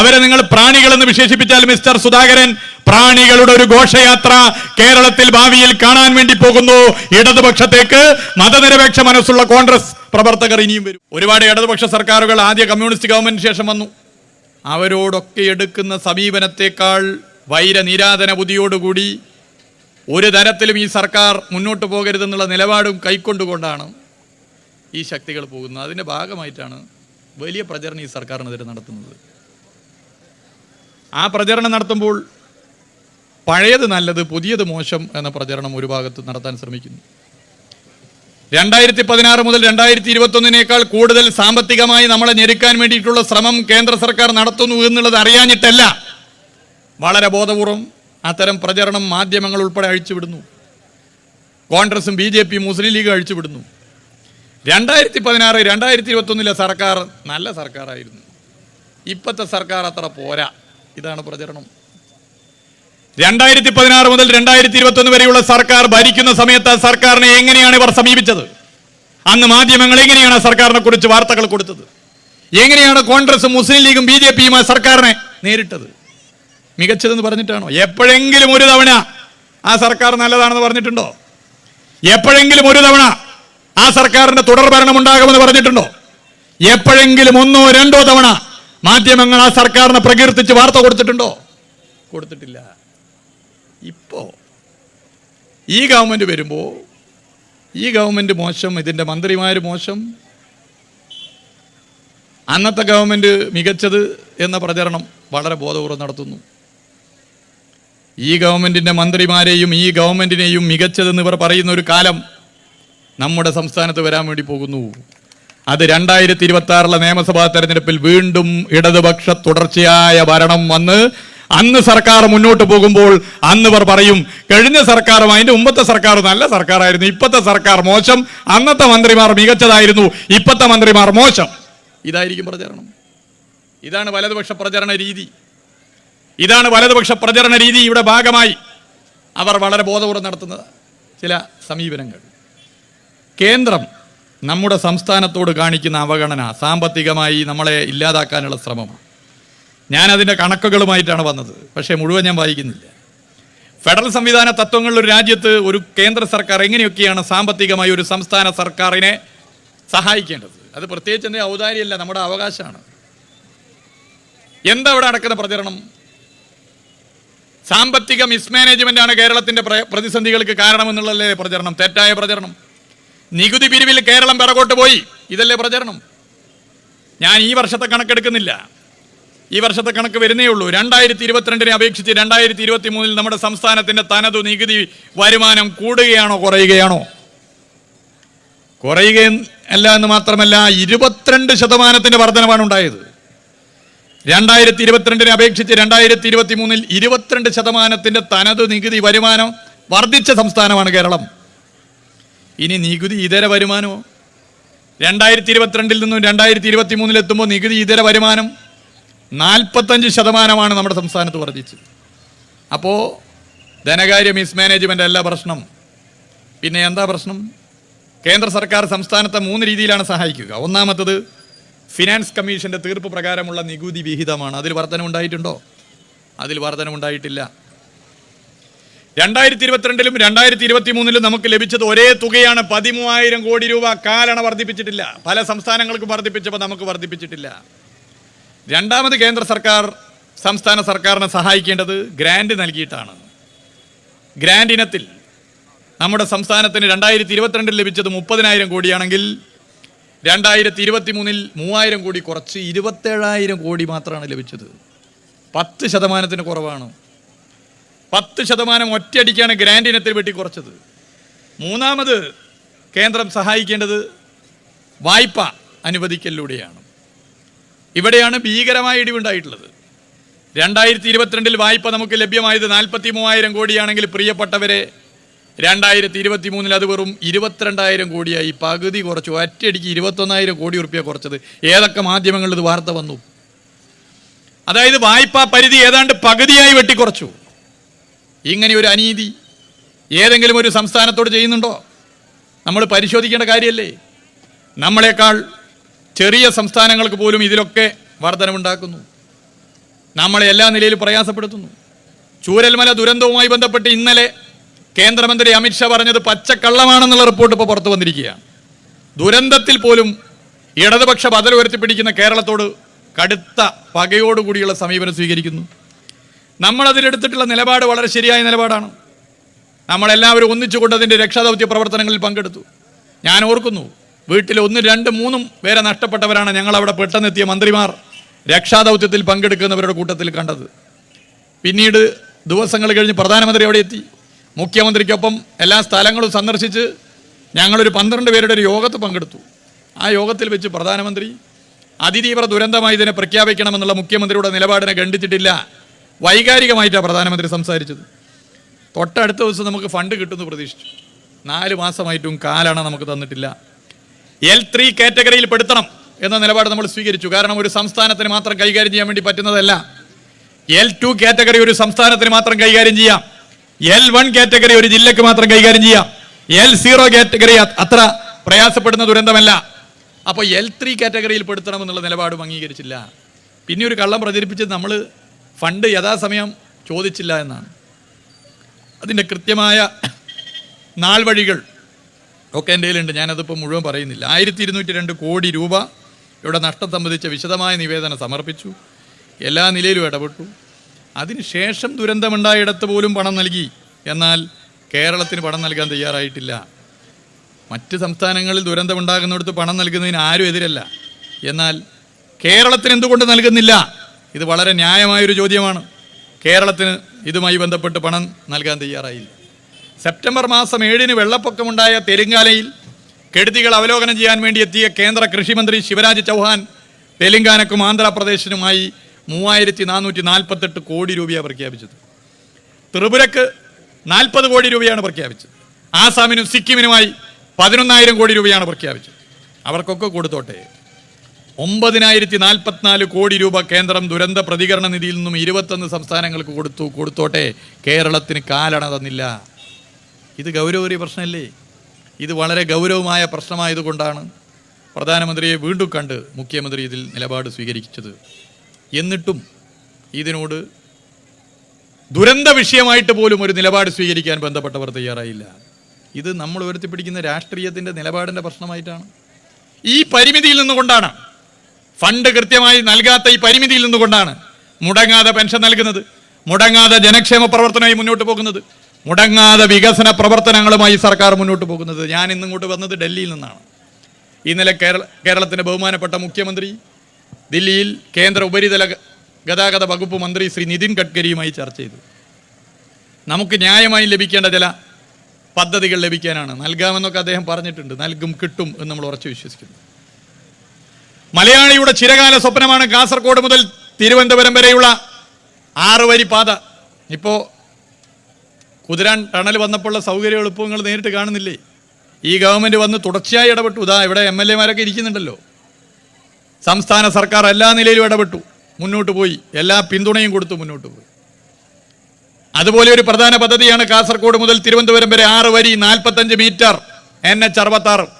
അവരെ നിങ്ങൾ പ്രാണികളെന്ന് വിശേഷിപ്പിച്ചാൽ മിസ്റ്റർ സുധാകരൻ പ്രാണികളുടെ ഒരു ഘോഷയാത്ര കേരളത്തിൽ ഭാവിയിൽ കാണാൻ വേണ്ടി പോകുന്നു. ഇടതുപക്ഷത്തേക്ക് മതനിരപേക്ഷ മനസ്സുള്ള കോൺഗ്രസ് പ്രവർത്തകർ ഇനിയും വരും. ഒരുപാട് ഇടതുപക്ഷ സർക്കാരുകൾ ആദ്യ കമ്മ്യൂണിസ്റ്റ് ഗവൺമെന്റിന് ശേഷം വന്നു. അവരോടൊക്കെ എടുക്കുന്ന സമീപനത്തെക്കാൾ വൈരനിരാധന ബുദ്ധിയോടുകൂടി ഒരു തരത്തിലും ഈ സർക്കാർ മുന്നോട്ട് പോകരുതെന്നുള്ള നിലപാടും കൈക്കൊണ്ടുകൊണ്ടാണ് ഈ ശക്തികൾ പോകുന്നത്. അതിന്റെ ഭാഗമായിട്ടാണ് വലിയ പ്രചരണം ഈ സർക്കാരിനെതിരെ നടത്തുന്നത്. ആ പ്രചരണം നടത്തുമ്പോൾ പഴയത് നല്ലത് പുതിയത് മോശം എന്ന പ്രചരണം ഒരു ഭാഗത്ത് നടത്താൻ ശ്രമിക്കുന്നു. രണ്ടായിരത്തി പതിനാറ് മുതൽ രണ്ടായിരത്തി ഇരുപത്തൊന്നിനേക്കാൾ കൂടുതൽ സാമ്പത്തികമായി നമ്മളെ ഞെരുക്കാൻ വേണ്ടിയിട്ടുള്ള ശ്രമം കേന്ദ്ര സർക്കാർ നടത്തുന്നു എന്നുള്ളത് അറിയാഞ്ഞിട്ടല്ല വളരെ ബോധപൂർവം അത്തരം പ്രചരണം മാധ്യമങ്ങൾ ഉൾപ്പെടെ അഴിച്ചുവിടുന്നു. കോൺഗ്രസും ബി ജെ പിയും മുസ്ലിം ലീഗ് അഴിച്ചുവിടുന്നു. രണ്ടായിരത്തി പതിനാറ് രണ്ടായിരത്തി ഇരുപത്തൊന്നിലെ സർക്കാർ നല്ല സർക്കാരായിരുന്നു. ഇപ്പോഴത്തെ സർക്കാർ അത്ര പോരാ. ഇതാണ് പ്രചരണം. രണ്ടായിരത്തി പതിനാറ് മുതൽ രണ്ടായിരത്തി ഇരുപത്തൊന്ന് വരെയുള്ള സർക്കാർ ഭരിക്കുന്ന സമയത്ത് സർക്കാരിനെ എങ്ങനെയാണ് ഇവർ സമീപിച്ചത്? അന്ന് മാധ്യമങ്ങൾ എങ്ങനെയാണ് സർക്കാരിനെ കുറിച്ച് വാർത്തകൾ കൊടുത്തത്? എങ്ങനെയാണ് കോൺഗ്രസ് മുസ്ലിം ലീഗും ബി ജെ പിയുമായി സർക്കാരിനെ നേരിട്ടത്? മികച്ചതെന്ന് പറഞ്ഞിട്ടാണോ? എപ്പോഴെങ്കിലും ഒരു തവണ ആ സർക്കാർ നല്ലതാണെന്ന് പറഞ്ഞിട്ടുണ്ടോ? എപ്പോഴെങ്കിലും ഒരു തവണ ആ സർക്കാരിന്റെ തുടർ ഭരണം ഉണ്ടാകുമെന്ന് പറഞ്ഞിട്ടുണ്ടോ? എപ്പോഴെങ്കിലും ഒന്നോ രണ്ടോ തവണ മാധ്യമങ്ങൾ ആ സർക്കാരിനെ പ്രകീർത്തിച്ച് വാർത്ത കൊടുത്തിട്ടുണ്ടോ? കൊടുത്തിട്ടില്ല. ഇപ്പോ ഈ ഗവൺമെന്റ് വരുമ്പോ ഈ ഗവൺമെന്റ് മോശം ഇതിന്റെ മന്ത്രിമാർ മോശം അന്നത്തെ ഗവൺമെന്റ് മികച്ചത് എന്ന പ്രചരണം വളരെ ബോധപൂർവം നടത്തുന്നു. ഈ ഗവൺമെന്റിന്റെ മന്ത്രിമാരെയും ഈ ഗവൺമെന്റിനെയും മികച്ചതെന്ന് ഇവർ പറയുന്ന ഒരു കാലം നമ്മുടെ സംസ്ഥാനത്ത് വരാൻ വേണ്ടി പോകുന്നു. അത് രണ്ടായിരത്തി ഇരുപത്തി ആറിലെ നിയമസഭാ തെരഞ്ഞെടുപ്പിൽ വീണ്ടും ഇടതുപക്ഷ തുടർച്ചയായ ഭരണം വന്ന് അന്ന് സർക്കാർ മുന്നോട്ട് പോകുമ്പോൾ അന്ന് ഇവർ പറയും കഴിഞ്ഞ സർക്കാരും അതിന്റെ മുമ്പത്തെ സർക്കാർ നല്ല സർക്കാരായിരുന്നു. ഇപ്പത്തെ സർക്കാർ മോശം. അന്നത്തെ മന്ത്രിമാർ മികച്ചതായിരുന്നു. ഇപ്പത്തെ മന്ത്രിമാർ മോശം. ഇതായിരിക്കും പ്രചരണം. ഇതാണ് വലതുപക്ഷ പ്രചരണ രീതി. ഇതാണ് വലതുപക്ഷ പ്രചരണ രീതി ഇവിടെ ഭാഗമായി അവർ വളരെ ബോധപൂർവം നടത്തുന്നത്. ചില സമീപനങ്ങൾ. കേന്ദ്രം നമ്മുടെ സംസ്ഥാനത്തോട് കാണിക്കുന്ന അവഗണന സാമ്പത്തികമായി നമ്മളെ ഇല്ലാതാക്കാനുള്ള ശ്രമമാണ് ഞാനതിന്റെ കണക്കുകളുമായിട്ടാണ് വന്നത്. പക്ഷേ മുഴുവൻ ഞാൻ വായിക്കുന്നില്ല. ഫെഡറൽ സംവിധാന തത്വങ്ങളിൽ ഒരു രാജ്യത്ത് ഒരു കേന്ദ്ര സർക്കാർ എങ്ങനെയൊക്കെയാണ് സാമ്പത്തികമായി ഒരു സംസ്ഥാന സർക്കാരിനെ സഹായിക്കേണ്ടത്? അത് പ്രത്യേകിച്ച് എന്റെ ഔദാര്യമല്ല നമ്മുടെ അവകാശമാണ്. എന്താ അവിടെ നടക്കുന്ന പ്രചരണം? സാമ്പത്തിക മിസ്മാനേജ്മെന്റാണ് പ്ര- പ്രതിസന്ധികൾക്ക് കാരണമെന്നുള്ളതല്ലേ പ്രചരണം? തെറ്റായ പ്രചരണം. നികുതി പിരിവിൽ കേരളം പിറകോട്ട് പോയി. ഇതല്ലേ പ്രചരണം? ഞാൻ ഈ വർഷത്തെ കണക്കെടുക്കുന്നില്ല. ഈ വർഷത്തെ കണക്ക് വരുന്നേ ഉള്ളൂ. രണ്ടായിരത്തി ഇരുപത്തിരണ്ടിനെ അപേക്ഷിച്ച് രണ്ടായിരത്തി ഇരുപത്തി മൂന്നിൽ നമ്മുടെ സംസ്ഥാനത്തിന്റെ തനതു നികുതി വരുമാനം കൂടുകയാണോ കുറയുകയാണോ? കുറയുക അല്ല എന്ന് മാത്രമല്ല ഇരുപത്തിരണ്ട് ശതമാനത്തിന്റെ വർധനമാണ് ഉണ്ടായത്. രണ്ടായിരത്തി ഇരുപത്തിരണ്ടിനെ അപേക്ഷിച്ച് രണ്ടായിരത്തി ഇരുപത്തി മൂന്നിൽ ഇരുപത്തിരണ്ട് തനതു നികുതി വരുമാനം വർദ്ധിച്ച സംസ്ഥാനമാണ് കേരളം. ഇനി നികുതി ഇതര വരുമാനമോ? രണ്ടായിരത്തി ഇരുപത്തിരണ്ടിൽ നിന്നും രണ്ടായിരത്തി ഇരുപത്തി മൂന്നിലെത്തുമ്പോൾ നികുതി ഇതര വരുമാനം നാൽപ്പത്തഞ്ച് ശതമാനമാണ് നമ്മുടെ സംസ്ഥാനത്ത് വർദ്ധിച്ചത്. അപ്പോൾ ധനകാര്യ മിസ്മാനേജ്മെന്റ് അല്ല പ്രശ്നം. പിന്നെ എന്താ പ്രശ്നം? കേന്ദ്ര സർക്കാർ സംസ്ഥാനത്തെ മൂന്ന് രീതിയിലാണ് സഹായിക്കുക. ഒന്നാമത്തത് ഫിനാൻസ് കമ്മീഷന്റെ തീർപ്പ് പ്രകാരമുള്ള നികുതി വിഹിതമാണ്. അതിൽ വർധനമുണ്ടായിട്ടുണ്ടോ? അതിൽ വർധനമുണ്ടായിട്ടില്ല. രണ്ടായിരത്തി ഇരുപത്തിരണ്ടിലും രണ്ടായിരത്തി ഇരുപത്തി മൂന്നിലും നമുക്ക് ലഭിച്ചത് ഒരേ തുകയാണ്. പതിമൂവായിരം കോടി രൂപ കാലണ വർദ്ധിപ്പിച്ചിട്ടില്ല. പല സംസ്ഥാനങ്ങൾക്കും വർദ്ധിപ്പിച്ചപ്പോൾ നമുക്ക് വർദ്ധിപ്പിച്ചിട്ടില്ല. രണ്ടാമത് കേന്ദ്ര സർക്കാർ സംസ്ഥാന സർക്കാരിനെ സഹായിക്കേണ്ടത് ഗ്രാൻഡ് നൽകിയിട്ടാണ്. ഗ്രാൻഡ് ഇനത്തിൽ നമ്മുടെ സംസ്ഥാനത്തിന് രണ്ടായിരത്തി ഇരുപത്തിരണ്ടിൽ ലഭിച്ചത് മുപ്പതിനായിരം കോടിയാണെങ്കിൽ രണ്ടായിരത്തി ഇരുപത്തി മൂന്നിൽ മൂവായിരം കോടി കുറച്ച് ഇരുപത്തേഴായിരം കോടി മാത്രമാണ് ലഭിച്ചത്. പത്ത് ശതമാനത്തിന് കുറവാണ്. പത്ത് ശതമാനം ഒറ്റയടിക്കാണ് ഗ്രാൻഡ് ഇനത്തിൽ വെട്ടിക്കുറച്ചത്. മൂന്നാമത് കേന്ദ്രം സഹായിക്കേണ്ടത് വായ്പ അനുവദിക്കലിലൂടെയാണ്. ഇവിടെയാണ് ഭീകരമായ ഇടിവുണ്ടായിട്ടുള്ളത്. രണ്ടായിരത്തി ഇരുപത്തിരണ്ടിൽ വായ്പ നമുക്ക് ലഭ്യമായത് നാൽപ്പത്തി മൂവായിരം കോടിയാണെങ്കിൽ പ്രിയപ്പെട്ടവരെ രണ്ടായിരത്തി ഇരുപത്തി മൂന്നിൽ അത് വെറും ഇരുപത്തിരണ്ടായിരം കോടിയായി. പകുതി കുറച്ചു ഒറ്റയടിക്ക് ഇരുപത്തൊന്നായിരം കോടി ഉറുപ്പ്യ കുറച്ചത്. ഏതൊക്കെ മാധ്യമങ്ങളിൽ ഇത് വാർത്ത വന്നു? അതായത് വായ്പാ പരിധി ഏതാണ്ട് പകുതിയായി വെട്ടിക്കുറച്ചു. ഇങ്ങനെ ഒരു അനീതി ഏതെങ്കിലും ഒരു സംസ്ഥാനത്തോട് ചെയ്യുന്നുണ്ടോ? നമ്മൾ പരിശോധിക്കേണ്ട കാര്യമല്ലേ നമ്മളെക്കാൾ ചെറിയ സംസ്ഥാനങ്ങൾക്ക് പോലും ഇതിലൊക്കെ വർധനമുണ്ടാക്കുന്നു. നമ്മളെ എല്ലാ നിലയിലും പ്രയാസപ്പെടുത്തുന്നു. ചൂരൽമല ദുരന്തവുമായി ബന്ധപ്പെട്ട് ഇന്നലെ കേന്ദ്രമന്ത്രി അമിത്ഷാ പറഞ്ഞത് പച്ചക്കള്ളമാണെന്നുള്ള റിപ്പോർട്ട് ഇപ്പോൾ പുറത്തു വന്നിരിക്കുകയാണ്. ദുരന്തത്തിൽ പോലും ഇടതുപക്ഷ ബദൽ ഉയർത്തിപ്പിടിക്കുന്ന കേരളത്തോട് കടുത്ത പകയോടുകൂടിയുള്ള സമീപനം സ്വീകരിക്കുന്നു. നമ്മൾ അതിലെടുത്തിട്ടുള്ള നിലപാട് വളരെ ശരിയായ നിലപാടാണ്. നമ്മളെല്ലാവരും ഒന്നിച്ചുകൊണ്ട് അതിന്റെ രക്ഷാദൗത്യ പ്രവർത്തനങ്ങളിൽ പങ്കെടുത്തു. ഞാൻ ഓർക്കുന്നു വീട്ടിൽ ഒന്ന് രണ്ട് മൂന്നും പേരെ നഷ്ടപ്പെട്ടവരാണ് ഞങ്ങളവിടെ പെട്ടെന്നെത്തിയ മന്ത്രിമാർ രക്ഷാദൗത്യത്തിൽ പങ്കെടുക്കുന്നവരുടെ കൂട്ടത്തിൽ കണ്ടത്. പിന്നീട് ദിവസങ്ങൾ കഴിഞ്ഞ് പ്രധാനമന്ത്രി അവിടെ എത്തി. മുഖ്യമന്ത്രിക്കൊപ്പം എല്ലാ സ്ഥലങ്ങളും സന്ദർശിച്ച് ഞങ്ങളൊരു പന്ത്രണ്ട് പേരുടെ ഒരു യോഗത്ത് പങ്കെടുത്തു. ആ യോഗത്തിൽ വെച്ച് പ്രധാനമന്ത്രി അതിതീവ്ര ദുരന്തമായി ഇതിനെ പ്രഖ്യാപിക്കണമെന്നുള്ള മുഖ്യമന്ത്രിയുടെ നിലപാടിനെ ഖണ്ഡിച്ചിട്ടില്ല. വൈകാരികമായിട്ടാണ് പ്രധാനമന്ത്രി സംസാരിച്ചത്. തൊട്ടടുത്ത ദിവസം നമുക്ക് ഫണ്ട് കിട്ടുമെന്ന് പ്രതീക്ഷിച്ചു. നാല് മാസമായിട്ടും കാലാണ് നമുക്ക് തന്നിട്ടില്ല. എൽ ത്രീ കാറ്റഗറിയിൽ പെടുത്തണം എന്ന നിലപാട് നമ്മൾ സ്വീകരിച്ചു. കാരണം ഒരു സംസ്ഥാനത്തിന് മാത്രം കൈകാര്യം ചെയ്യാൻ വേണ്ടി പറ്റുന്നതല്ല. എൽ ടു കാറ്റഗറി ഒരു സംസ്ഥാനത്തിന് മാത്രം കൈകാര്യം ചെയ്യാം. എൽ വൺ കാറ്റഗറി ഒരു ജില്ലക്ക് മാത്രം കൈകാര്യം ചെയ്യാം. എൽ സീറോ കാറ്റഗറി അത്ര പ്രയാസപ്പെടുന്ന ദുരന്തമല്ല. അപ്പോൾ എൽ ത്രീ കാറ്റഗറിയിൽ പെടുത്തണം എന്നുള്ള നിലപാടും അംഗീകരിച്ചില്ല. പിന്നെ ഒരു കള്ളം പ്രചരിപ്പിച്ചത് നമ്മൾ ഫണ്ട് യഥാസമയം ചോദിച്ചില്ല എന്നാണ്. അതിന്റെ കൃത്യമായ നാൾ വഴികൾ ഒക്കെ എന്റെ കയ്യിലുണ്ട്. ഞാനതിപ്പോൾ മുഴുവൻ പറയുന്നില്ല. ആയിരത്തി ഇരുന്നൂറ്റി രണ്ട് കോടി രൂപ ഇവിടെ നഷ്ടം സംബന്ധിച്ച വിശദമായ നിവേദനം സമർപ്പിച്ചു. എല്ലാ നിലയിലും ഇടപെട്ടു. അതിനുശേഷം ദുരന്തമുണ്ടായിടത്ത് പോലും പണം നൽകി. എന്നാൽ കേരളത്തിന് പണം നൽകാൻ തയ്യാറായിട്ടില്ല. മറ്റ് സംസ്ഥാനങ്ങളിൽ ദുരന്തമുണ്ടാകുന്നിടത്ത് പണം നൽകുന്നതിന് ആരും എതിരല്ല. എന്നാൽ കേരളത്തിന് എന്തുകൊണ്ട് നൽകുന്നില്ല? ഇത് വളരെ ന്യായമായൊരു ചോദ്യമാണ്. കേരളത്തിന് ഇതുമായി ബന്ധപ്പെട്ട് പണം നൽകാൻ തയ്യാറായില്ല. സെപ്റ്റംബർ മാസം ഏഴിന് വെള്ളപ്പൊക്കമുണ്ടായ തെലുങ്കാനയിൽ കെടുതികൾ അവലോകനം ചെയ്യാൻ വേണ്ടി എത്തിയ കേന്ദ്ര കൃഷിമന്ത്രി ശിവരാജ് ചൗഹാൻ തെലുങ്കാനക്കും ആന്ധ്രാപ്രദേശിനുമായി മൂവായിരത്തി നാനൂറ്റി നാൽപ്പത്തെട്ട് കോടി രൂപയാണ് പ്രഖ്യാപിച്ചത്. ത്രിപുരക്ക് നാൽപ്പത് കോടി രൂപയാണ് പ്രഖ്യാപിച്ചത്. ആസാമിനും സിക്കിമിനുമായി പതിനൊന്നായിരം കോടി രൂപയാണ് പ്രഖ്യാപിച്ചത്. അവർക്കൊക്കെ കൊടുത്തോട്ടെ. ഒമ്പതിനായിരത്തി നാൽപ്പത്തിനാല് കോടി രൂപ കേന്ദ്രം ദുരന്ത പ്രതികരണ നിധിയിൽ നിന്നും ഇരുപത്തൊന്ന് സംസ്ഥാനങ്ങൾക്ക് കൊടുത്തു കൊടുത്തോട്ടെ. കേരളത്തിന് കാലണ തന്നില്ല. ഇത് ഗൗരവമേറിയ പ്രശ്നമല്ലേ? ഇത് വളരെ ഗൗരവമായ പ്രശ്നമായതുകൊണ്ടാണ് പ്രധാനമന്ത്രിയെ വീണ്ടും കണ്ട് മുഖ്യമന്ത്രി ഇതിൽ നിലപാട് സ്വീകരിച്ചത്. എന്നിട്ടും ഇതിനോട് ദുരന്ത വിഷയമായിട്ട് പോലും ഒരു നിലപാട് സ്വീകരിക്കാൻ ബന്ധപ്പെട്ടവർ തയ്യാറായില്ല. ഇത് നമ്മൾ ഉയർത്തിപ്പിടിക്കുന്ന രാഷ്ട്രീയത്തിന്റെ നിലപാടിന്റെ പ്രശ്നമായിട്ടാണ്. ഈ പരിമിതിയിൽ നിന്നുകൊണ്ടാണ് ഫണ്ട് കൃത്യമായി നൽകാത്ത ഈ പരിമിതിയിൽ നിന്നുകൊണ്ടാണ് മുടങ്ങാതെ പെൻഷൻ നൽകുന്നത് മുടങ്ങാതെ ജനക്ഷേമ പ്രവർത്തനമായി മുന്നോട്ട് പോകുന്നത് മുടങ്ങാതെ വികസന പ്രവർത്തനങ്ങളുമായി സർക്കാർ മുന്നോട്ട് പോകുന്നത്. ഞാൻ ഇന്നിങ്ങോട്ട് വന്നത് ഡൽഹിയിൽ നിന്നാണ്. ഇന്നലെ കേരള കേരളത്തിന്റെ ബഹുമാനപ്പെട്ട മുഖ്യമന്ത്രി ദില്ലിയിൽ കേന്ദ്ര ഉപരിതല ഗതാഗത വകുപ്പ് മന്ത്രി ശ്രീ നിതിൻ ഗഡ്കരിയുമായി ചർച്ച ചെയ്തു. നമുക്ക് ന്യായമായി ലഭിക്കേണ്ട ചില പദ്ധതികൾ ലഭിക്കാനാണ്. നൽകാമെന്നൊക്കെ അദ്ദേഹം പറഞ്ഞിട്ടുണ്ട്. നൽകും കിട്ടും എന്ന് നമ്മൾ ഉറച്ചു വിശ്വസിക്കുന്നു. മലയാളിയുടെ ചിരകാല സ്വപ്നമാണ് കാസർഗോഡ് മുതൽ തിരുവനന്തപുരം വരെയുള്ള ആറ് വരി പാത. ഇപ്പോൾ കുതിരാൻ ടണൽ വന്നപ്പോഴുള്ള സൗകര്യ എളുപ്പങ്ങൾ നേരിട്ട് കാണുന്നില്ലേ? ഈ ഗവൺമെന്റ് വന്ന് തുടർച്ചയായി ഇടപെട്ടു. ഇതാ ഇവിടെ എം എൽ എമാരൊക്കെ ഇരിക്കുന്നുണ്ടല്ലോ. സംസ്ഥാന സർക്കാർ എല്ലാ നിലയിലും ഇടപെട്ടു. മുന്നോട്ട് പോയി. എല്ലാ പിന്തുണയും കൊടുത്തു മുന്നോട്ട് പോയി. അതുപോലെ ഒരു പ്രധാന പദ്ധതിയാണ് കാസർഗോഡ് മുതൽ തിരുവനന്തപുരം വരെ ആറ് വരി നാൽപ്പത്തഞ്ച് മീറ്റർ എൻ എച്ച് അറുപത്താറ്.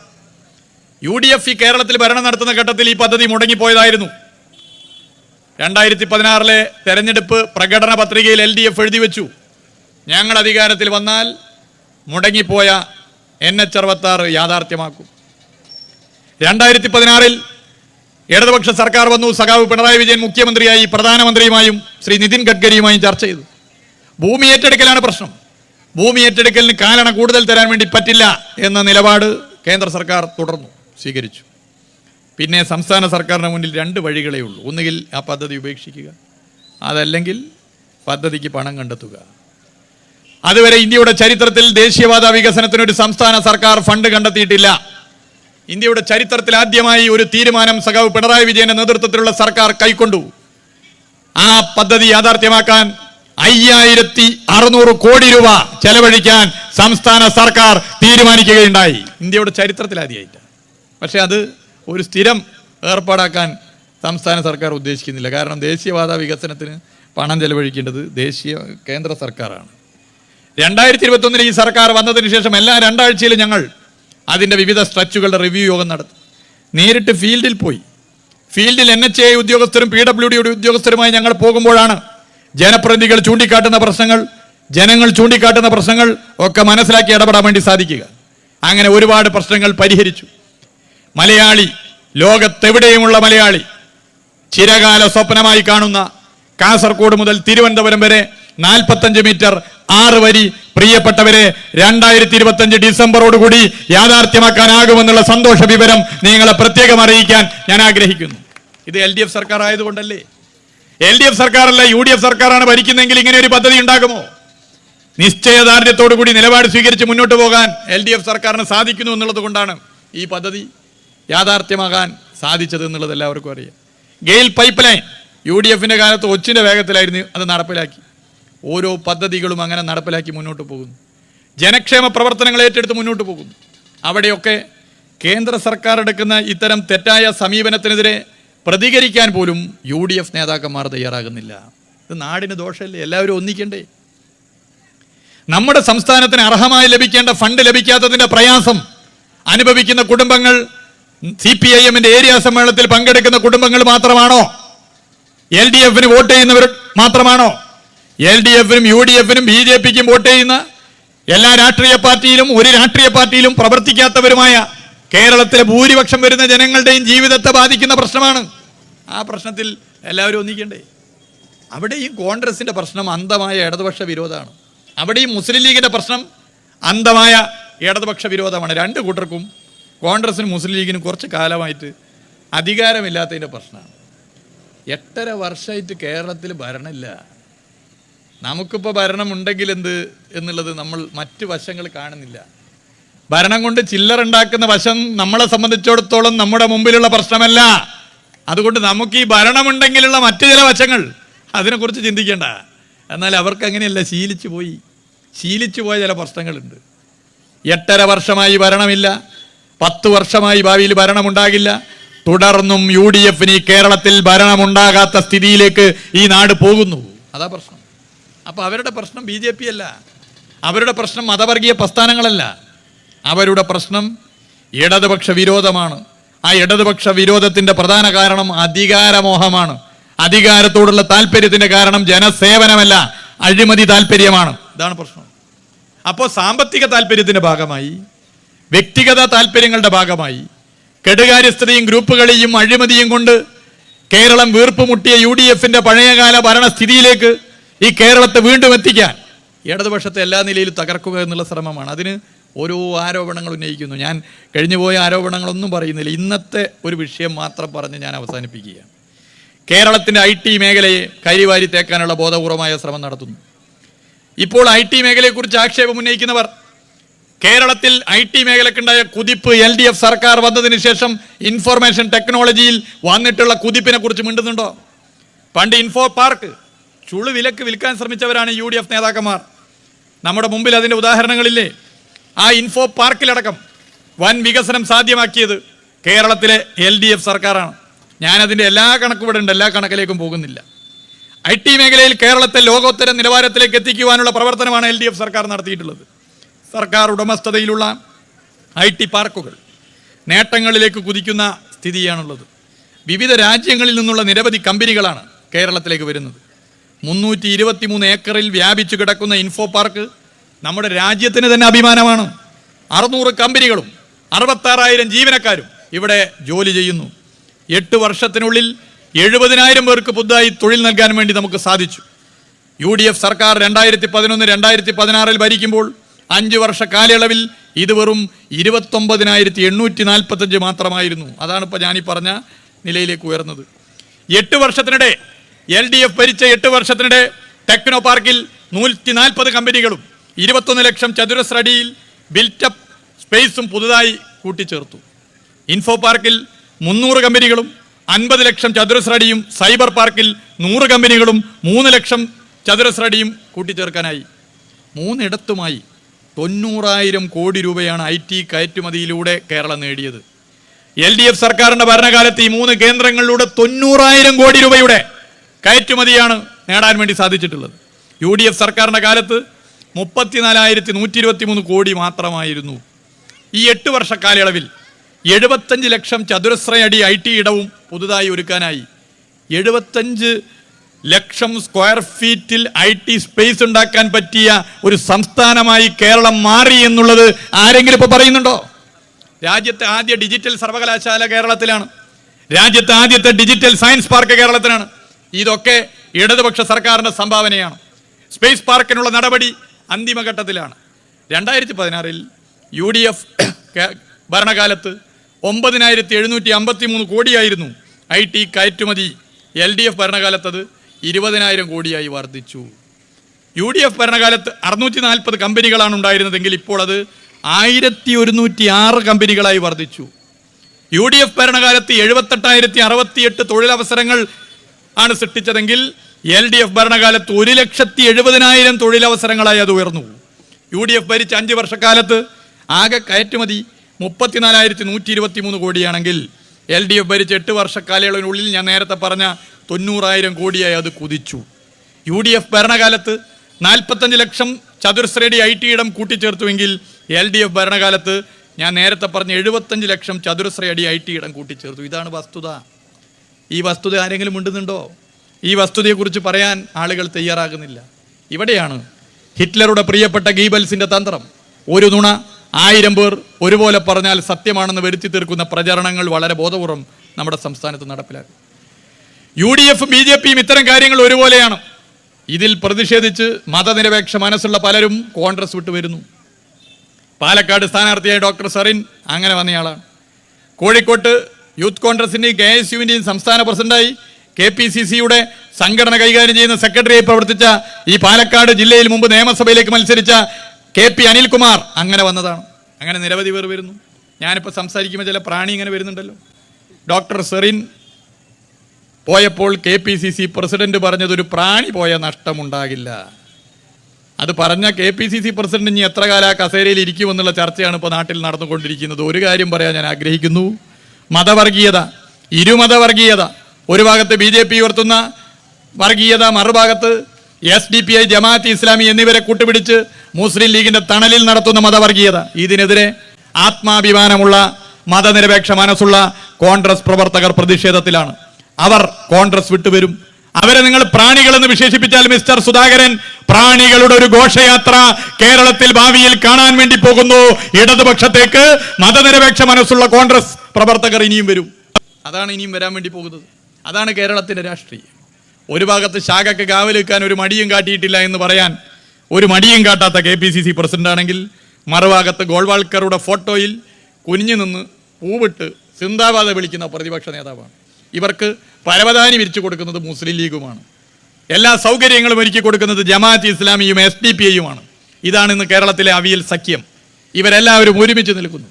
യു ഡി എഫ് ഈ കേരളത്തിൽ ഭരണം നടത്തുന്ന ഘട്ടത്തിൽ ഈ പദ്ധതി മുടങ്ങിപ്പോയതായിരുന്നു. രണ്ടായിരത്തി പതിനാറിലെ തെരഞ്ഞെടുപ്പ് പ്രകടന പത്രികയിൽ എൽ ഡി എഫ് എഴുതി വെച്ചു. ഞങ്ങൾ അധികാരത്തിൽ വന്നാൽ മുടങ്ങിപ്പോയ എൻ എച്ച് അറുപത്താറ് യാഥാർത്ഥ്യമാക്കും. രണ്ടായിരത്തി പതിനാറിൽ ഇടതുപക്ഷ സർക്കാർ വന്നു. സഖാവ് പിണറായി വിജയൻ മുഖ്യമന്ത്രിയായി പ്രധാനമന്ത്രിയുമായും ശ്രീ നിതിൻ ഗഡ്കരിയുമായും ചർച്ച ചെയ്തു. ഭൂമി ഏറ്റെടുക്കലാണ് പ്രശ്നം. ഭൂമി ഏറ്റെടുക്കലിന് കാലണ കൂടുതൽ തരാൻ വേണ്ടി പറ്റില്ല എന്ന നിലപാട് കേന്ദ്ര സർക്കാർ തുടർന്നു. സ്വീകരിച്ചു. പിന്നെ സംസ്ഥാന സർക്കാരിന് മുന്നിൽ രണ്ട് വഴികളേ ഉള്ളൂ. ഒന്നുകിൽ ആ പദ്ധതി ഉപേക്ഷിക്കുക അതല്ലെങ്കിൽ പദ്ധതിക്ക് പണം കണ്ടെത്തുക. അതുവരെ ഇന്ത്യയുടെ ചരിത്രത്തിൽ ദേശീയവാദ വികസനത്തിന് ഒരു സംസ്ഥാന സർക്കാർ ഫണ്ട് കണ്ടെത്തിയിട്ടില്ല. ഇന്ത്യയുടെ ചരിത്രത്തിൽ ആദ്യമായി ഒരു തീരുമാനം സഖാവ് പിണറായി വിജയന്റെ നേതൃത്വത്തിലുള്ള സർക്കാർ കൈക്കൊണ്ടു. ആ പദ്ധതി യാഥാർത്ഥ്യമാക്കാൻ അയ്യായിരത്തി അറുന്നൂറ് കോടി രൂപ ചെലവഴിക്കാൻ സംസ്ഥാന സർക്കാർ തീരുമാനിക്കുകയുണ്ടായി. ഇന്ത്യയുടെ ചരിത്രത്തിൽ ആദ്യമായിട്ട്. പക്ഷെ അത് ഒരു സ്ഥിരം ഏർപ്പാടാക്കാൻ സംസ്ഥാന സർക്കാർ ഉദ്ദേശിക്കുന്നില്ല. കാരണം ദേശീയവാദ വികസനത്തിന് പണം ചെലവഴിക്കേണ്ടത് ദേശീയ കേന്ദ്ര സർക്കാരാണ്. രണ്ടായിരത്തി ഇരുപത്തൊന്നിൽ ഈ സർക്കാർ വന്നതിന് ശേഷം എല്ലാ രണ്ടാഴ്ചയിലും ഞങ്ങൾ അതിന്റെ വിവിധ സ്ട്രച്ചുകളുടെ റിവ്യൂ യോഗം നടത്തി. നേരിട്ട് ഫീൽഡിൽ പോയി. ഫീൽഡിൽ എൻ എച്ച് എ ഉദ്യോഗസ്ഥരും പി ഡബ്ല്യു ഡിയുടെ ഉദ്യോഗസ്ഥരുമായി ഞങ്ങൾ പോകുമ്പോഴാണ് ജനപ്രതിനിധികൾ ചൂണ്ടിക്കാട്ടുന്ന പ്രശ്നങ്ങൾ ജനങ്ങൾ ചൂണ്ടിക്കാട്ടുന്ന പ്രശ്നങ്ങൾ ഒക്കെ മനസ്സിലാക്കി ഇടപെടാൻ വേണ്ടി സാധിക്കുക. അങ്ങനെ ഒരുപാട് പ്രശ്നങ്ങൾ പരിഹരിച്ചു. മലയാളി ലോകത്തെവിടെയുമുള്ള മലയാളി ചിരകാല സ്വപ്നമായി കാണുന്ന കാസർഗോഡ് മുതൽ തിരുവനന്തപുരം വരെ നാൽപ്പത്തഞ്ച് മീറ്റർ ആറ് വരി പ്രിയപ്പെട്ടവരെ രണ്ടായിരത്തി ഇരുപത്തഞ്ച് ഡിസംബറോടുകൂടി യാഥാർത്ഥ്യമാക്കാനാകുമെന്നുള്ള സന്തോഷ വിവരം നിങ്ങളെ പ്രത്യേകം അറിയിക്കാൻ ഞാൻ ആഗ്രഹിക്കുന്നു. ഇത് എൽ ഡി എഫ് സർക്കാർ ആയതുകൊണ്ടല്ലേ? എൽ ഡി എഫ് സർക്കാരല്ല യു ഡി എഫ് സർക്കാരാണ് ഭരിക്കുന്നതെങ്കിൽ ഇങ്ങനെ ഒരു പദ്ധതി ഉണ്ടാകുമോ? നിശ്ചയദാർഢ്യത്തോടു കൂടി നിലപാട് സ്വീകരിച്ച് മുന്നോട്ട് പോകാൻ എൽ ഡി എഫ് സർക്കാരിന് സാധിക്കുന്നു എന്നുള്ളത് കൊണ്ടാണ് ഈ പദ്ധതി യാഥാർത്ഥ്യമാകാൻ സാധിച്ചത് എന്നുള്ളത് എല്ലാവർക്കും അറിയാം. GAIL pipeline U D എഫിന്റെ കാലത്ത് ഒച്ചിന്റെ വേഗത്തിലായിരുന്നു അത് നടപ്പിലാക്കി. ഓരോ പദ്ധതികളും അങ്ങനെ നടപ്പിലാക്കി മുന്നോട്ട് പോകുന്നു. ജനക്ഷേമ പ്രവർത്തനങ്ങൾ ഏറ്റെടുത്ത് മുന്നോട്ട് പോകുന്നു. അവിടെയൊക്കെ കേന്ദ്ര സർക്കാർ എടുക്കുന്ന ഇത്തരം തെറ്റായ സമീപനത്തിനെതിരെ പ്രതികരിക്കാൻ പോലും യു ഡി എഫ് നേതാക്കന്മാർ തയ്യാറാകുന്നില്ല. ഇത് നാടിന് ദോഷമല്ലേ? എല്ലാവരും ഒന്നിക്കണ്ടേ? നമ്മുടെ സംസ്ഥാനത്തിന് അർഹമായി ലഭിക്കേണ്ട ഫണ്ട് ലഭിക്കാത്തതിന്റെ പ്രയാസം അനുഭവിക്കുന്ന കുടുംബങ്ങൾ സി പി ഐ എമ്മിന്റെ ഏരിയ സമ്മേളനത്തിൽ പങ്കെടുക്കുന്ന കുടുംബങ്ങൾ മാത്രമാണോ? എൽ ഡി എഫിന് വോട്ട് ചെയ്യുന്നവർ മാത്രമാണോ? എൽ ഡി എഫിനും യു ഡി എഫിനും ബി ജെ പിക്കും വോട്ട് ചെയ്യുന്ന എല്ലാ രാഷ്ട്രീയ പാർട്ടിയിലും ഒരു രാഷ്ട്രീയ പാർട്ടിയിലും പ്രവർത്തിക്കാത്തവരുമായ കേരളത്തിലെ ഭൂരിപക്ഷം വരുന്ന ജനങ്ങളുടെയും ജീവിതത്തെ ബാധിക്കുന്ന പ്രശ്നമാണ്. ആ പ്രശ്നത്തിൽ എല്ലാവരും ഒന്നിക്കണ്ടേ? അവിടെയും കോൺഗ്രസിന്റെ പ്രശ്നം അന്ധമായ ഇടതുപക്ഷ വിരോധമാണ്. അവിടെയും മുസ്ലിം ലീഗിന്റെ പ്രശ്നം അന്ധമായ ഇടതുപക്ഷ വിരോധമാണ്. രണ്ട് കൂട്ടർക്കും കോൺഗ്രസിനും മുസ്ലിം ലീഗിനും കുറച്ച് കാലമായിട്ട് അധികാരമില്ലാത്തതിന്റെ പ്രശ്നമാണ്. എട്ടര വർഷമായിട്ട് കേരളത്തിൽ ഭരണമില്ല. നമുക്കിപ്പോൾ ഭരണം ഉണ്ടെങ്കിൽ എന്ത് എന്നുള്ളത് നമ്മൾ മറ്റ് വശങ്ങൾ കാണുന്നില്ല. ഭരണം കൊണ്ട് ചില്ലറുണ്ടാക്കുന്ന വശം നമ്മളെ സംബന്ധിച്ചിടത്തോളം നമ്മുടെ മുമ്പിലുള്ള പ്രശ്നമല്ല. അതുകൊണ്ട് നമുക്ക് ഈ ഭരണമുണ്ടെങ്കിലുള്ള മറ്റ് ചില വശങ്ങൾ അതിനെക്കുറിച്ച് ചിന്തിക്കേണ്ട. എന്നാൽ അവർക്ക് അങ്ങനെയല്ല ശീലിച്ചു പോയി. ശീലിച്ചു പോയ ചില പ്രശ്നങ്ങളുണ്ട്. എട്ടര വർഷമായി ഭരണമില്ല. പത്ത് വർഷമായി ഭാവിയിൽ ഭരണമുണ്ടാകില്ല. തുടർന്നും യു ഡി എഫിന് ഈ കേരളത്തിൽ ഭരണമുണ്ടാകാത്ത സ്ഥിതിയിലേക്ക് ഈ നാട് പോകുന്നു. അതാ പ്രശ്നം. അപ്പൊ അവരുടെ പ്രശ്നം ബി ജെ പി അല്ല. അവരുടെ പ്രശ്നം മതവർഗീയ പ്രസ്ഥാനങ്ങളല്ല. അവരുടെ പ്രശ്നം ഇടതുപക്ഷ വിരോധമാണ്. ആ ഇടതുപക്ഷ വിരോധത്തിന്റെ പ്രധാന കാരണം അധികാരമോഹമാണ്. അധികാരത്തോടുള്ള താല്പര്യത്തിന്റെ കാരണം ജനസേവനമല്ല അഴിമതി താല്പര്യമാണ്. ഇതാണ് പ്രശ്നം. അപ്പോൾ സാമ്പത്തിക താല്പര്യത്തിന്റെ ഭാഗമായി വ്യക്തിഗത താല്പര്യങ്ങളുടെ ഭാഗമായി. കെടുകാര്യസ്ഥതയും ഗ്രൂപ്പുകളെയും അഴിമതിയും കൊണ്ട് കേരളം വീർപ്പുമുട്ടിയ യു ഡി എഫിന്റെ പഴയകാല ഭരണസ്ഥിതിയിലേക്ക് ഈ കേരളത്തെ വീണ്ടും എത്തിക്കാൻ. ഇടതുപക്ഷത്തെ എല്ലാ നിലയിലും തകർക്കുക എന്നുള്ള ശ്രമമാണ്. അതിന് ഓരോ ആരോപണങ്ങൾ ഉന്നയിക്കുന്നു. ഞാൻ കഴിഞ്ഞുപോയ ആരോപണങ്ങളൊന്നും പറയുന്നില്ല. ഇന്നത്തെ ഒരു വിഷയം മാത്രം പറഞ്ഞ് ഞാൻ അവസാനിപ്പിക്കുകയാണ്. കേരളത്തിന്റെ ഐ ടി മേഖലയെ കരിവാരി തേക്കാനുള്ള ബോധപൂർവമായ ശ്രമം നടത്തുന്നു. ഇപ്പോൾ ഐ ടി മേഖലയെക്കുറിച്ച് ആക്ഷേപം ഉന്നയിക്കുന്നവർ കേരളത്തിൽ ഐ ടി മേഖലക്കുണ്ടായ കുതിപ്പ് എൽ ഡി എഫ് സർക്കാർ വന്നതിന് ശേഷം ഇൻഫർമേഷൻ ടെക്നോളജിയിൽ വന്നിട്ടുള്ള കുതിപ്പിനെ കുറിച്ച് മിണ്ടുന്നുണ്ടോ? പണ്ട് ഇൻഫോ പാർക്ക് ചുളു വിലക്ക് വിൽക്കാൻ ശ്രമിച്ചവരാണ് യു ഡി എഫ് നേതാക്കന്മാർ. നമ്മുടെ മുമ്പിൽ അതിന്റെ ഉദാഹരണങ്ങളില്ലേ? ആ ഇൻഫോ പാർക്കിലടക്കം വൻ വികസനം സാധ്യമാക്കിയത് കേരളത്തിലെ എൽ ഡി എഫ് സർക്കാരാണ്. ഞാനതിന്റെ എല്ലാ കണക്കും ഇവിടെ ഉണ്ട് എല്ലാ കണക്കിലേക്കും പോകുന്നില്ല. ഐ ടി മേഖലയിൽ കേരളത്തെ ലോകോത്തര നിലവാരത്തിലേക്ക് എത്തിക്കുവാനുള്ള പ്രവർത്തനമാണ് എൽ ഡി എഫ് സർക്കാർ നടത്തിയിട്ടുള്ളത്. സർക്കാർ ഉടമസ്ഥതയിലുള്ള ഐ ടി പാർക്കുകൾ നേട്ടങ്ങളിലേക്ക് കുതിക്കുന്ന സ്ഥിതിയാണുള്ളത്. വിവിധ രാജ്യങ്ങളിൽ നിന്നുള്ള നിരവധി കമ്പനികളാണ് കേരളത്തിലേക്ക് വരുന്നത്. മുന്നൂറ്റി ഇരുപത്തി മൂന്ന് ഏക്കറിൽ വ്യാപിച്ചു കിടക്കുന്ന ഇൻഫോ പാർക്ക് നമ്മുടെ രാജ്യത്തിന് തന്നെ അഭിമാനമാണ്. അറുന്നൂറ് കമ്പനികളും അറുപത്താറായിരം ജീവനക്കാരും ഇവിടെ ജോലി ചെയ്യുന്നു. എട്ട് വർഷത്തിനുള്ളിൽ എഴുപതിനായിരം പേർക്ക് പുതുതായി തൊഴിൽ നൽകാൻ വേണ്ടി നമുക്ക് സാധിച്ചു. യു ഡി എഫ് സർക്കാർ രണ്ടായിരത്തി പതിനൊന്ന് രണ്ടായിരത്തി പതിനാറിൽ ഭരിക്കുമ്പോൾ അഞ്ച് വർഷ കാലയളവിൽ ഇത് വെറും ഇരുപത്തൊമ്പതിനായിരത്തി എണ്ണൂറ്റി നാൽപ്പത്തഞ്ച് മാത്രമായിരുന്നു. അതാണ് ഇപ്പോൾ ഞാനീ പറഞ്ഞ നിലയിലേക്ക് ഉയർന്നത്. എട്ട് വർഷത്തിനിടെ എൽ ഡി എഫ് ഭരിച്ച എട്ട് വർഷത്തിനിടെ ടെക്നോ പാർക്കിൽ നൂറ്റി നാൽപ്പത് കമ്പനികളും ഇരുപത്തൊന്ന് ലക്ഷം ചതുരശ്ര അടിയിൽ ബിൽറ്റപ്പ് സ്പേസും പുതുതായി കൂട്ടിച്ചേർത്തു. ഇൻഫോ പാർക്കിൽ മുന്നൂറ് കമ്പനികളും അൻപത് ലക്ഷം ചതുരശ്ര അടിയും സൈബർ പാർക്കിൽ നൂറ് കമ്പനികളും മൂന്ന് ലക്ഷം ചതുരശ്ര അടിയും കൂട്ടിച്ചേർക്കാനായി. മൂന്നിടത്തുമായി തൊണ്ണൂറായിരം കോടി രൂപയാണ് ഐ ടി കയറ്റുമതിയിലൂടെ കേരളം നേടിയത്. എൽ ഡി എഫ് സർക്കാരിന്റെ ഭരണകാലത്ത് ഈ മൂന്ന് കേന്ദ്രങ്ങളിലൂടെ തൊണ്ണൂറായിരം കോടി രൂപയുടെ കയറ്റുമതിയാണ് നേടാൻ വേണ്ടി സാധിച്ചിട്ടുള്ളത്. യു ഡി എഫ് സർക്കാരിന്റെ കാലത്ത് മുപ്പത്തിനാലായിരത്തി നൂറ്റി ഇരുപത്തി മൂന്ന് കോടി മാത്രമായിരുന്നു. ഈ എട്ട് വർഷ കാലയളവിൽ എഴുപത്തഞ്ച് ലക്ഷം ചതുരശ്രയടി ഐ ടി ഇടവും പുതുതായി ഒരുക്കാനായി. എഴുപത്തഞ്ച് ലക്ഷം സ്ക്വയർ ഫീറ്റിൽ ഐ ടി സ്പേസ് ഉണ്ടാക്കാൻ പറ്റിയ ഒരു സംസ്ഥാനമായി കേരളം മാറി എന്നുള്ളത് ആരെങ്കിലും ഇപ്പോൾ പറയുന്നുണ്ടോ? രാജ്യത്തെ ആദ്യ ഡിജിറ്റൽ സർവകലാശാല കേരളത്തിലാണ്. രാജ്യത്തെ ആദ്യത്തെ ഡിജിറ്റൽ സയൻസ് പാർക്ക് കേരളത്തിലാണ് ഇതൊക്കെ ഇടതുപക്ഷ സർക്കാരിന്റെ സംഭാവനയാണ്. സ്പേസ് പാർക്കിനുള്ള നടപടി അന്തിമഘട്ടത്തിലാണ്. രണ്ടായിരത്തി പതിനാറിൽ യു ഡി എഫ് ഭരണകാലത്ത് ഒമ്പതിനായിരത്തി എഴുന്നൂറ്റി അമ്പത്തി മൂന്ന് കോടിയായിരുന്നു ഐ ടി കയറ്റുമതി. എൽ ഡി എഫ് ഭരണകാലത്തത് ഇരുപതിനായിരം കോടിയായി വർദ്ധിച്ചു. യു ഡി എഫ് ഭരണകാലത്ത് അറുന്നൂറ്റി നാൽപ്പത് കമ്പനികളാണ് ഉണ്ടായിരുന്നതെങ്കിൽ ഇപ്പോൾ അത് ആയിരത്തി ഒരുന്നൂറ്റി ആറ് കമ്പനികളായി വർദ്ധിച്ചു. യു ഡി എഫ് ഭരണകാലത്ത് എഴുപത്തെട്ടായിരത്തി അറുപത്തിയെട്ട് തൊഴിലവസരങ്ങൾ ആണ് സൃഷ്ടിച്ചതെങ്കിൽ എൽ ഡി എഫ് ഭരണകാലത്ത് ഒരു ലക്ഷത്തി എഴുപതിനായിരം തൊഴിലവസരങ്ങളായി അത് ഉയർന്നു. യു ഡി എഫ് ഭരിച്ച അഞ്ച് വർഷക്കാലത്ത് ആകെ കയറ്റുമതി മുപ്പത്തിനാലായിരത്തി നൂറ്റി ഇരുപത്തി മൂന്ന് കോടിയാണെങ്കിൽ എൽ ഡി എഫ് ഭരിച്ച എട്ട് വർഷക്കാലയളവിനുള്ളിൽ ഞാൻ നേരത്തെ പറഞ്ഞ തൊണ്ണൂറായിരം കോടിയായി അത് കുതിച്ചു. യു ഡി എഫ് ഭരണകാലത്ത് നാൽപ്പത്തഞ്ച് ലക്ഷം ചതുരശ്രയുടെ ഐ ടി ഇടം കൂട്ടിച്ചേർത്തുവെങ്കിൽ എൽ ഡി എഫ് ഭരണകാലത്ത് ഞാൻ നേരത്തെ പറഞ്ഞ എഴുപത്തഞ്ച് ലക്ഷം ചതുരശ്രയടി ഐ ടി ഇടം കൂട്ടിച്ചേർത്തു. ഇതാണ് വസ്തുത. ഈ വസ്തുത ആരെങ്കിലും ഉണ്ടെന്നുണ്ടോ? ഈ വസ്തുതയെക്കുറിച്ച് പറയാൻ ആളുകൾ തയ്യാറാകുന്നില്ല. ഇവിടെയാണ് ഹിറ്റ്ലറുടെ പ്രിയപ്പെട്ട ഗീബൽസിന്റെ തന്ത്രം. ഒരു നുണ ആയിരം പേർ ഒരുപോലെ പറഞ്ഞാൽ സത്യമാണെന്ന് വരുത്തി തീർക്കുന്ന പ്രചരണങ്ങൾ വളരെ ബോധപൂർവം നമ്മുടെ സംസ്ഥാനത്ത് നടപ്പിലാക്കും. യു ഡി എഫും ബി ജെ പിയും ഇത്തരം കാര്യങ്ങൾ ഒരുപോലെയാണ്. ഇതിൽ പ്രതിഷേധിച്ച് മതനിരപേക്ഷ മനസ്സുള്ള പലരും കോൺഗ്രസ് വിട്ടു വരുന്നു. പാലക്കാട് സ്ഥാനാർത്ഥിയായ ഡോക്ടർ സറിൻ അങ്ങനെ വന്നയാളാണ്. കോഴിക്കോട്ട് യൂത്ത് കോൺഗ്രസിന്റെയും കെ എസ് യുവിന്റെയും സംസ്ഥാന പ്രസിഡന്റായി കെ പി സി സിയുടെ സംഘടന കൈകാര്യം ചെയ്യുന്ന സെക്രട്ടറിയായി പ്രവർത്തിച്ച ഈ പാലക്കാട് ജില്ലയിൽ മുമ്പ് നിയമസഭയിലേക്ക് മത്സരിച്ച കെ പി അനിൽകുമാർ അങ്ങനെ വന്നതാണ്. അങ്ങനെ നിരവധി പേർ വരുന്നു. ഞാനിപ്പോൾ സംസാരിക്കുമ്പോൾ ചില പ്രാണി ഇങ്ങനെ വരുന്നുണ്ടല്ലോ. ഡോക്ടർ സെറിൻ പോയപ്പോൾ K P C C president പറഞ്ഞത് ഒരു പ്രാണി പോയ നഷ്ടമുണ്ടാകില്ല. അത് പറഞ്ഞ K P C C president ഇനി എത്ര കാലം ആ കസേരയിൽ ഇരിക്കുമെന്നുള്ള ചർച്ചയാണ് ഇപ്പോൾ നാട്ടിൽ നടന്നുകൊണ്ടിരിക്കുന്നത്. ഒരു കാര്യം പറയാൻ ഞാൻ ആഗ്രഹിക്കുന്നു. മതവർഗീയത ഇരുമതവർഗീയത ഒരു ഭാഗത്ത് ബി ജെ പി ഉയർത്തുന്ന വർഗീയത മറുഭാഗത്ത് S D P I Jamaat Islami എന്നിവരെ കൂട്ടുപിടിച്ച് മുസ്ലിം ലീഗിന്റെ തണലിൽ നടത്തുന്ന മതവർഗീയത. ഇതിനെതിരെ ആത്മാഭിമാനമുള്ള മതനിരപേക്ഷ മനസ്സുള്ള കോൺഗ്രസ് പ്രവർത്തകർ പ്രതിഷേധത്തിലാണ്. അവർ കോൺഗ്രസ് വിട്ടുവരും. അവരെ നിങ്ങൾ പ്രാണികളെന്ന് വിശേഷിപ്പിച്ചാൽ മിസ്റ്റർ സുധാകരൻ പ്രാണികളുടെ ഒരു ഘോഷയാത്ര കേരളത്തിൽ ഭാവിയിൽ കാണാൻ വേണ്ടി പോകുന്നു. ഇടതുപക്ഷത്തേക്ക് മതനിരപേക്ഷ മനസ്സുള്ള കോൺഗ്രസ് പ്രവർത്തകർ ഇനിയും വരും. അതാണ് ഇനിയും വരാൻ വേണ്ടി പോകുന്നത്. അതാണ് കേരളത്തിന്റെ രാഷ്ട്രീയം. ഒരു ഭാഗത്ത് ശാഖക്ക് കാവൽ ഒരു മടിയും കാട്ടിയിട്ടില്ല എന്ന് പറയാൻ ഒരു മടിയും കാട്ടാത്ത K P C C president ആണെങ്കിൽ മറുഭാഗത്ത് ഗോൾവാൾക്കറുടെ ഫോട്ടോയിൽ കുനിഞ്ഞു നിന്ന് പൂവിട്ട് സിന്ദാബാദ് വിളിക്കുന്ന പ്രതിപക്ഷ നേതാവാണ്. ഇവർക്ക് പരവതാനി വിരിച്ചു കൊടുക്കുന്നത് മുസ്ലിം ലീഗുമാണ്. എല്ലാ സൗകര്യങ്ങളും ഒരുക്കി കൊടുക്കുന്നത് ജമാഅത്ത് ഇസ്ലാമിയും എസ് ഡി പി ഐയുമാണ്. ഇതാണ് ഇന്ന് കേരളത്തിലെ അവിയൽ സഖ്യം. ഇവരെല്ലാവരും ഒരുമിച്ച് നിൽക്കുന്നു.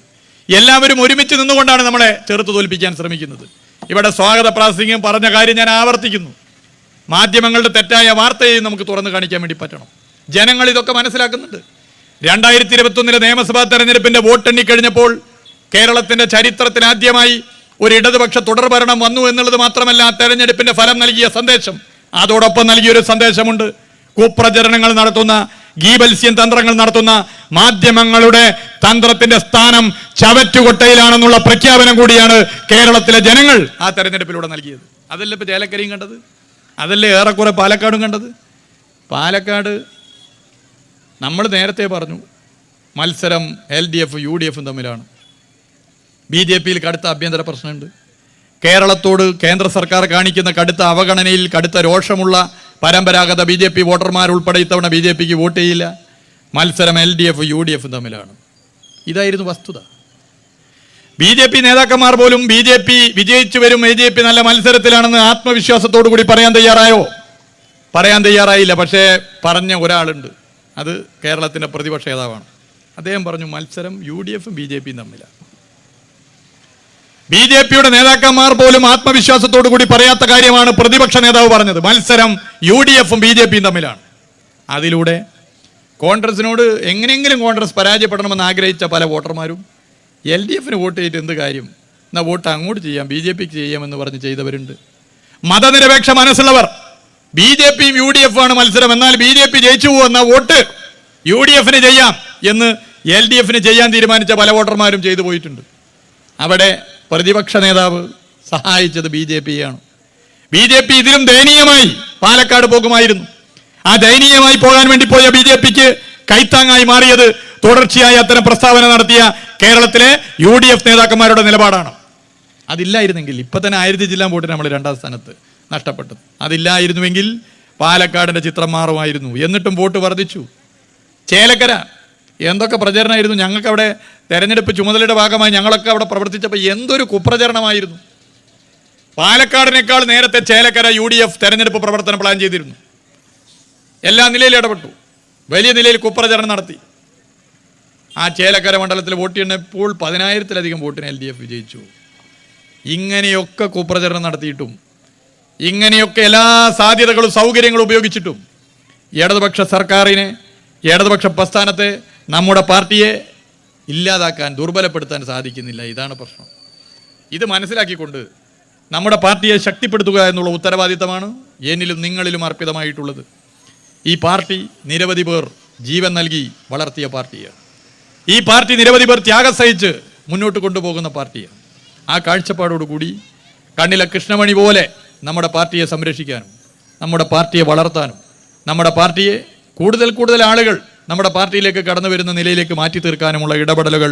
എല്ലാവരും ഒരുമിച്ച് നിന്നുകൊണ്ടാണ് നമ്മളെ ചെറുത്തു തോൽപ്പിക്കാൻ ശ്രമിക്കുന്നത്. ഇവിടെ സ്വാഗത പ്രാസംഗികം പറഞ്ഞ കാര്യം ഞാൻ ആവർത്തിക്കുന്നു. മാധ്യമങ്ങളുടെ തെറ്റായ വാർത്തയെയും നമുക്ക് തുറന്നു കാണിക്കാൻ വേണ്ടി പറ്റണം. ജനങ്ങൾ ഇതൊക്കെ മനസ്സിലാക്കുന്നുണ്ട്. രണ്ടായിരത്തി ഇരുപത്തൊന്നിലെ നിയമസഭാ തെരഞ്ഞെടുപ്പിന്റെ വോട്ടെണ്ണി കഴിഞ്ഞപ്പോൾ കേരളത്തിന്റെ ചരിത്രത്തിൽ ആദ്യമായി ഒരു ഇടതുപക്ഷ തുടർഭരണം വന്നു എന്നുള്ളത് മാത്രമല്ല തെരഞ്ഞെടുപ്പിന്റെ ഫലം നൽകിയ സന്ദേശം. അതോടൊപ്പം നൽകിയൊരു സന്ദേശമുണ്ട്. കുപ്രചരണങ്ങൾ നടത്തുന്ന ഗീബൽസ്യൻ തന്ത്രങ്ങൾ നടത്തുന്ന മാധ്യമങ്ങളുടെ തന്ത്രത്തിന്റെ സ്ഥാനം ചവറ്റുകൊട്ടയിലാണെന്നുള്ള പ്രഖ്യാപനം കൂടിയാണ് കേരളത്തിലെ ജനങ്ങൾ ആ തെരഞ്ഞെടുപ്പിലൂടെ നൽകിയത്. അതല്ലേ ഇപ്പൊ ചേലക്കരിയും കണ്ടത്? അതല്ലേ ഏറെക്കുറെ പാലക്കാടും കണ്ടത്? പാലക്കാട് നമ്മൾ നേരത്തെ പറഞ്ഞു മത്സരം L D F U D എഫും തമ്മിലാണ്. ബി ജെ പിയിൽ കടുത്ത ആഭ്യന്തര പ്രശ്നമുണ്ട്. കേരളത്തോട് കേന്ദ്ര സർക്കാർ കാണിക്കുന്ന കടുത്ത അവഗണനയിൽ കടുത്ത രോഷമുള്ള പരമ്പരാഗത ബി ജെ പി വോട്ടർമാരുൾപ്പെടെ ഇത്തവണ ബി ജെ പിക്ക് വോട്ട് ചെയ്യില്ല. മത്സരം L D F U D എഫും തമ്മിലാണ്. ഇതായിരുന്നു വസ്തുത. ബി ജെ പി നേതാക്കന്മാർ പോലും ബി ജെ പി വിജയിച്ചു വരും ബി ജെ പി നല്ല മത്സരത്തിലാണെന്ന് ആത്മവിശ്വാസത്തോടു കൂടി പറയാൻ തയ്യാറായോ? പറയാൻ തയ്യാറായില്ല പക്ഷേ പറഞ്ഞ ഒരാളുണ്ട്. അത് കേരളത്തിന്റെ പ്രതിപക്ഷ നേതാവാണ്. അദ്ദേഹം പറഞ്ഞു മത്സരം യു ഡി എഫും ബി ജെ പിയും തമ്മിലാണ് ബി ജെ പിയുടെ നേതാക്കന്മാർ പോലും ആത്മവിശ്വാസത്തോടു കൂടി പറയാത്ത കാര്യമാണ് പ്രതിപക്ഷ നേതാവ് പറഞ്ഞത്. മത്സരം യു ഡി എഫും ബി ജെ പിയും തമ്മിലാണ്. അതിലൂടെ കോൺഗ്രസിനോട് എങ്ങനെയെങ്കിലും കോൺഗ്രസ് പരാജയപ്പെടണമെന്ന് ആഗ്രഹിച്ച പല വോട്ടർമാരും എൽ ഡി എഫിന് വോട്ട് ചെയ്തിട്ട് എന്ത് കാര്യം? എന്നാൽ വോട്ട് അങ്ങോട്ട് ചെയ്യാം ബി ജെ പിക്ക് ചെയ്യാമെന്ന് പറഞ്ഞ് ചെയ്തവരുണ്ട്. മതനിരപേക്ഷ മനസ്സുള്ളവർ ബി ജെ പിയും യു ഡി എഫുമാണ് മത്സരം. എന്നാൽ ബി ജെ പി ജയിച്ചു പോകുന്ന വോട്ട് യു ഡി എഫിന് ചെയ്യാം എന്ന് എൽ ഡി എഫിന് ചെയ്യാൻ തീരുമാനിച്ച പല വോട്ടർമാരും ചെയ്തു പോയിട്ടുണ്ട്. അവിടെ പ്രതിപക്ഷ നേതാവ് സഹായിച്ചത് ബി ജെ പിയാണ് ബി ജെ പി ഇതിലും ദയനീയമായി പാലക്കാട് പോകുമായിരുന്നു. ആ ദയനീയമായി പോകാൻ വേണ്ടി പോയ ബി ജെ പിക്ക് കൈത്താങ്ങായി മാറിയത് തുടർച്ചയായി അത്തരം പ്രസ്താവന നടത്തിയ കേരളത്തിലെ യു ഡി എഫ് നേതാക്കന്മാരുടെ നിലപാടാണ്. അതില്ലായിരുന്നെങ്കിൽ ഇപ്പൊ തന്നെ ആയിരത്തി ജില്ലാ വോട്ടിന് നമ്മൾ രണ്ടാം സ്ഥാനത്ത് നഷ്ടപ്പെട്ടത്. അതില്ലായിരുന്നുവെങ്കിൽ പാലക്കാടിന്റെ ചിത്രം മാറുമായിരുന്നു. എന്നിട്ടും വോട്ട് വർദ്ധിച്ചു. ചേലക്കര എന്തൊക്കെ പ്രചരണമായിരുന്നു ഞങ്ങൾക്ക് അവിടെ തെരഞ്ഞെടുപ്പ് ചുമതലയുടെ ഭാഗമായി ഞങ്ങളൊക്കെ അവിടെ പ്രവർത്തിച്ചപ്പോൾ എന്തൊരു കുപ്രചരണമായിരുന്നു. പാലക്കാടിനേക്കാൾ നേരത്തെ ചേലക്കര യു ഡി എഫ് തെരഞ്ഞെടുപ്പ് പ്രവർത്തനം പ്ലാൻ ചെയ്തിരുന്നു. എല്ലാ നിലയിലും ഇടപെട്ടു. വലിയ നിലയിൽ കുപ്രചരണം നടത്തി. ആ ചേലക്കര മണ്ഡലത്തിൽ വോട്ട് ചെയ്യുന്നപ്പോൾ പതിനായിരത്തിലധികം വോട്ടിന് എൽ ഡി എഫ് വിജയിച്ചു. ഇങ്ങനെയൊക്കെ കുപ്രചരണം നടത്തിയിട്ടും ഇങ്ങനെയൊക്കെ എല്ലാ സാധ്യതകളും സൗകര്യങ്ങളും ഉപയോഗിച്ചിട്ടും ഇടതുപക്ഷ സർക്കാരിനെ ഇടതുപക്ഷ പ്രസ്ഥാനത്തെ നമ്മുടെ പാർട്ടിയെ ഇല്ലാതാക്കാൻ ദുർബലപ്പെടുത്താൻ സാധിക്കുന്നില്ല. ഇതാണ് പ്രശ്നം. ഇത് മനസ്സിലാക്കിക്കൊണ്ട് നമ്മുടെ പാർട്ടിയെ ശക്തിപ്പെടുത്തുക എന്നുള്ള ഉത്തരവാദിത്തമാണ് എന്നിലും നിങ്ങളിലും അർപ്പിതമായിട്ടുള്ളത്. ഈ പാർട്ടി നിരവധി പേർ ജീവൻ നൽകി വളർത്തിയ പാർട്ടിയാണ്. ഈ പാർട്ടി നിരവധി പേർ ത്യാഗം സഹിച്ച് മുന്നോട്ട് കൊണ്ടുപോകുന്ന പാർട്ടിയാണ്. ആ കാഴ്ചപ്പാടോടുകൂടി കണ്ണിലെ കൃഷ്ണമണി പോലെ നമ്മുടെ പാർട്ടിയെ സംരക്ഷിക്കാനും നമ്മുടെ പാർട്ടിയെ വളർത്താനും നമ്മുടെ പാർട്ടിയെ കൂടുതൽ കൂടുതൽ ആളുകൾ നമ്മുടെ പാർട്ടിയിലേക്ക് കടന്നു വരുന്ന നിലയിലേക്ക് മാറ്റി തീർക്കാനുമുള്ള ഇടപെടലുകൾ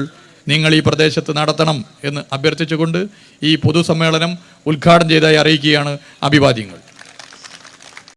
നിങ്ങൾ ഈ പ്രദേശത്ത് നടത്തണം എന്ന് അഭ്യർത്ഥിച്ചുകൊണ്ട് ഈ പൊതുസമ്മേളനം ഉദ്ഘാടനം ചെയ്തതായി അറിയിക്കുകയാണ് അഭിവാദ്യങ്ങൾ.